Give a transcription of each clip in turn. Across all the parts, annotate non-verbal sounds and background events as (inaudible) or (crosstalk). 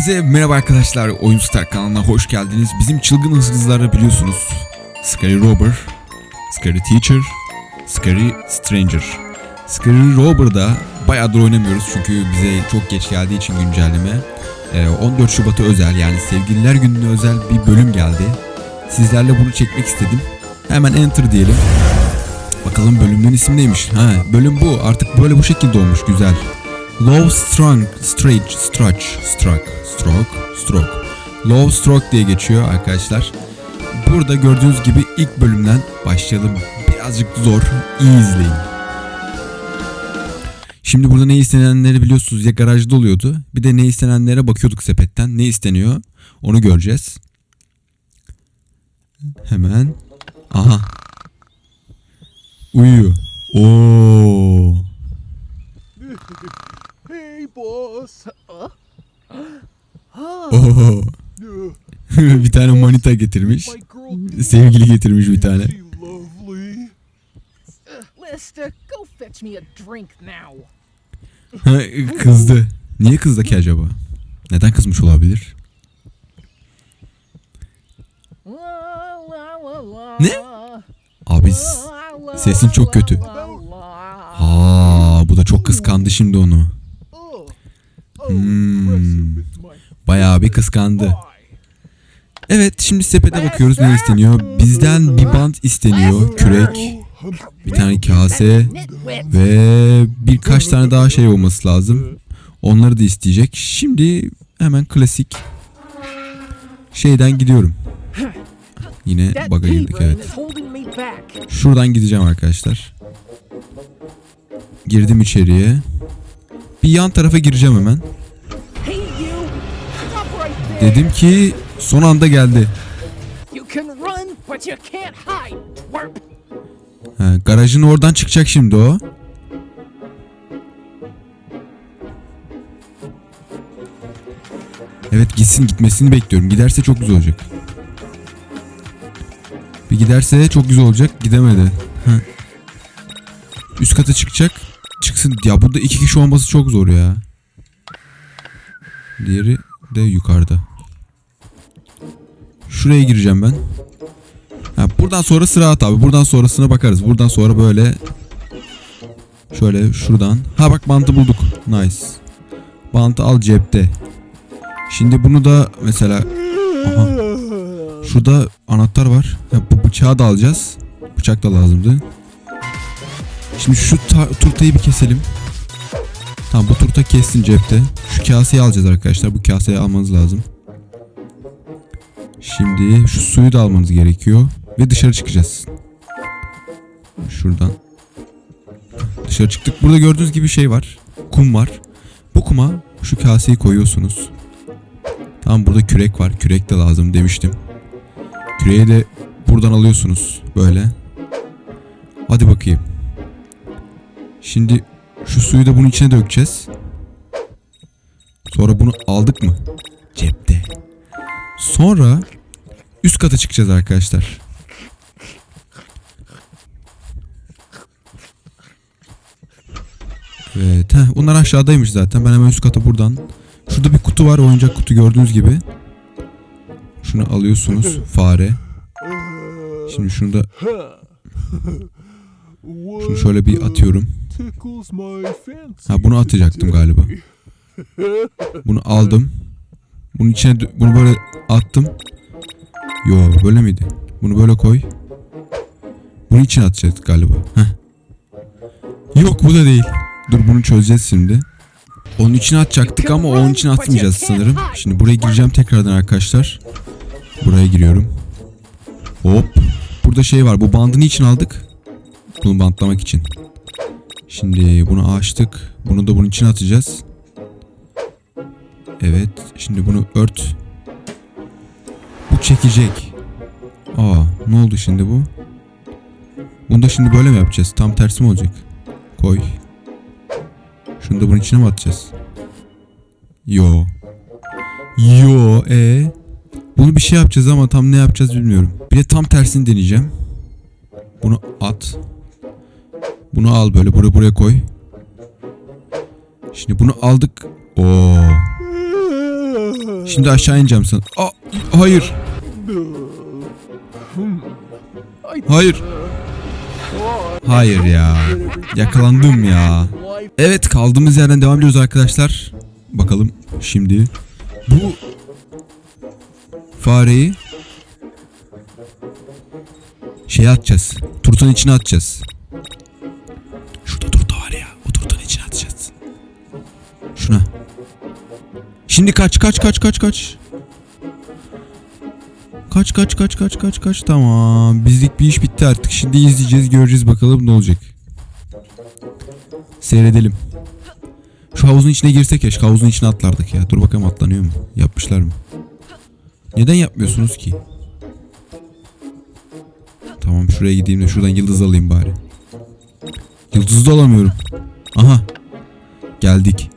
Herkese merhaba arkadaşlar. Oyun Star kanalına hoş geldiniz. Bizim çılgın hırsızları biliyorsunuz. Scary Robber, Scary Teacher, Scary Stranger. Scary Robber'da bayağıdır oynamıyoruz çünkü bize çok geç geldiği için güncelleme. Ee, 14 Şubat'a özel yani Sevgililer Günü'ne özel bir bölüm geldi. Sizlerle bunu çekmek istedim. Hemen enter diyelim. Bakalım bölümün ismi neymiş? Ha, bölüm bu. Artık böyle bu şekilde olmuş. Güzel. Low strong, stretch, stretch, stroke, stroke, stroke. Low stroke diye geçiyor arkadaşlar. Burada gördüğünüz gibi ilk bölümden başlayalım. Birazcık zor. İyi izleyin. Şimdi burada ne istenenleri biliyorsunuz ya garajda oluyordu. Bir de ne istenenlere bakıyorduk sepetten. Ne isteniyor onu göreceğiz. Hemen. Aha. Uyuyor. Oo. Uh, (laughs) bir tane manita getirmiş. Sevgili getirmiş bir tane. she lovely. Lister, go fetch me a drink now. kızdı. Niye kızdı ki acaba? Neden kızmış olabilir? Ne? Abi sesin çok kötü. Aa, bu da çok kıskandı şimdi onu. Hmm. Bayağı bir kıskandı. Evet şimdi sepete bakıyoruz ne isteniyor. Bizden bir bant isteniyor. Kürek, bir tane kase ve birkaç tane daha şey olması lazım. Onları da isteyecek. Şimdi hemen klasik şeyden gidiyorum. Yine bug'a girdik evet. Şuradan gideceğim arkadaşlar. Girdim içeriye. Bir yan tarafa gireceğim hemen. Dedim ki son anda geldi. Ha, garajın oradan çıkacak şimdi o. Evet gitsin gitmesini bekliyorum. Giderse çok güzel olacak. Bir giderse çok güzel olacak. Gidemedi. Ha. Üst kata çıkacak. Çıksın. Ya burada iki kişi olması çok zor ya. Diğeri de yukarıda. Şuraya gireceğim ben. Ha, buradan sonra sıra at abi. Buradan sonrasına bakarız. Buradan sonra böyle şöyle şuradan. Ha bak bantı bulduk. Nice. Bantı al cepte. Şimdi bunu da mesela aha. Şurada anahtar var. Ha, bu bıçağı da alacağız. Bıçak da lazımdı. Şimdi şu ta- turtayı bir keselim. Tamam bu turta kessin cepte. Şu kaseyi alacağız arkadaşlar. Bu kaseyi almanız lazım. Şimdi şu suyu da almanız gerekiyor. Ve dışarı çıkacağız. Şuradan. Dışarı çıktık. Burada gördüğünüz gibi şey var. Kum var. Bu kuma şu kaseyi koyuyorsunuz. Tamam burada kürek var. Kürek de lazım demiştim. Küreği de buradan alıyorsunuz. Böyle. Hadi bakayım. Şimdi şu suyu da bunun içine dökeceğiz. Sonra bunu aldık mı? Cepte. Sonra üst kata çıkacağız arkadaşlar. Evet. Heh, bunlar aşağıdaymış zaten. Ben hemen üst kata buradan. Şurada bir kutu var. Oyuncak kutu gördüğünüz gibi. Şunu alıyorsunuz. Fare. Şimdi şunu da şunu şöyle bir atıyorum. Ha bunu atacaktım galiba. Bunu aldım. Bunun içine bunu böyle attım. Yo böyle miydi? Bunu böyle koy. Bunun içine atacağız galiba. Heh. Yok bu da değil. Dur bunu çözeceğiz şimdi. Onun içine atacaktık ama onun içine atmayacağız sanırım. Şimdi buraya gireceğim tekrardan arkadaşlar. Buraya giriyorum. Hop. Burada şey var. Bu bandı niçin aldık? Bunu bantlamak için. Şimdi bunu açtık. Bunu da bunun içine atacağız. Evet. Şimdi bunu ört. Bu çekecek. Aa, ne oldu şimdi bu? Bunu da şimdi böyle mi yapacağız? Tam tersi mi olacak? Koy. Şunu da bunun içine mi atacağız? Yo. Yo, e. Bunu bir şey yapacağız ama tam ne yapacağız bilmiyorum. Bir de tam tersini deneyeceğim. Bunu at. Bunu al böyle buraya buraya koy. Şimdi bunu aldık. Oo. Şimdi aşağı ineceğim sana. Aa, hayır. Hayır. Hayır ya. Yakalandım ya. Evet kaldığımız yerden devam ediyoruz arkadaşlar. Bakalım şimdi bu fareyi şeye atacağız. Turtanın içine atacağız. Şimdi kaç kaç kaç kaç kaç. Kaç kaç kaç kaç kaç kaç tamam bizlik bir iş bitti artık şimdi izleyeceğiz göreceğiz bakalım ne olacak. Seyredelim. Şu havuzun içine girsek ya şu havuzun içine atlardık ya. Dur bakalım atlanıyor mu? Yapmışlar mı? Neden yapmıyorsunuz ki? Tamam şuraya gideyim de şuradan yıldız alayım bari. Yıldız da alamıyorum. Aha. Geldik.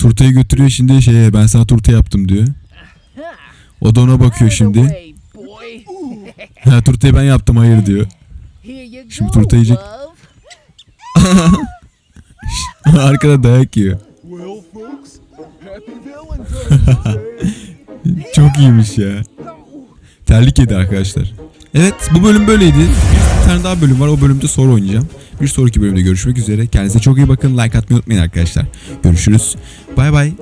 Turtayı götürüyor şimdi şeye ben sana turta yaptım diyor. O da ona bakıyor şimdi. Ha (laughs) turtayı ben yaptım hayır diyor. Şimdi turta yiyecek. (laughs) Arkada dayak yiyor. (laughs) Çok iyiymiş ya. Terlik yedi arkadaşlar. Evet bu bölüm böyleydi. Tane daha bölüm var. O bölümde soru oynayacağım. Bir sonraki bölümde görüşmek üzere. Kendinize çok iyi bakın. Like atmayı unutmayın arkadaşlar. Görüşürüz. Bay bay.